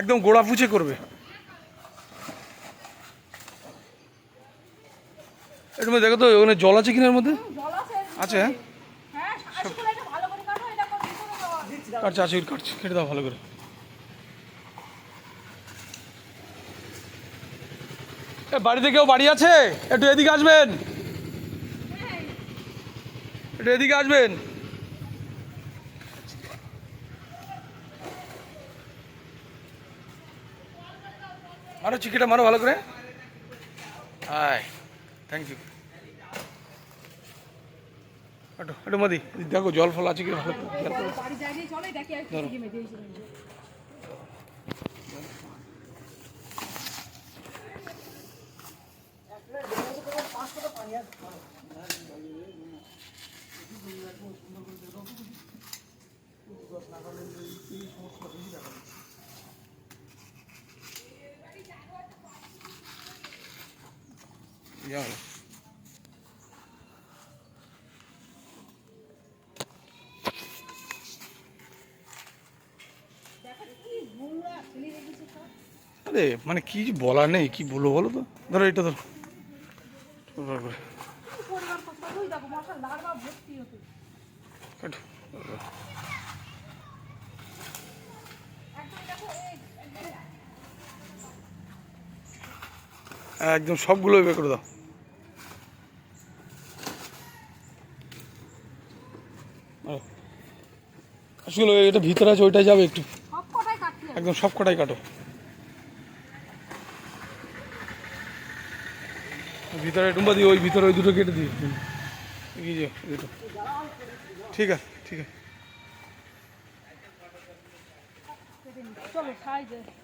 একদম গোড়া পুছে করবে। মধ্যে দেখো তো ওখানে জল আছে কিনার মধ্যে? আছে। হ্যাঁ? হ্যাঁ। কাটছে আছে কাটছে কেটে দাও ভালো করে। বাড়িতে কেউ বাড়ি আছে? একটু এদিকে আসবেন। একটু এদিকে আসবেন। মারো চিকিটা মারো ভালো করে। হাই থ্যাংক ইউ একটু মোদি দেখো জল ফল আছে কি ভালো খেয়াল করো। সব আরে মানে কি যে বলার নেই, কি বলব বলো তো? ধরো এটা ধরো। একদম সবগুলো বের করে দাও। আসলে এটা ভিতরে আছে ওইটাই যাবে একটু। একদম সব কটাই কাটো। ভিতরে টুম্বা দিয়ে ওই ভিতরে ওই দুটো কেটে দিই। এই যে এই দুটো। ঠিক আছে ঠিক আছে।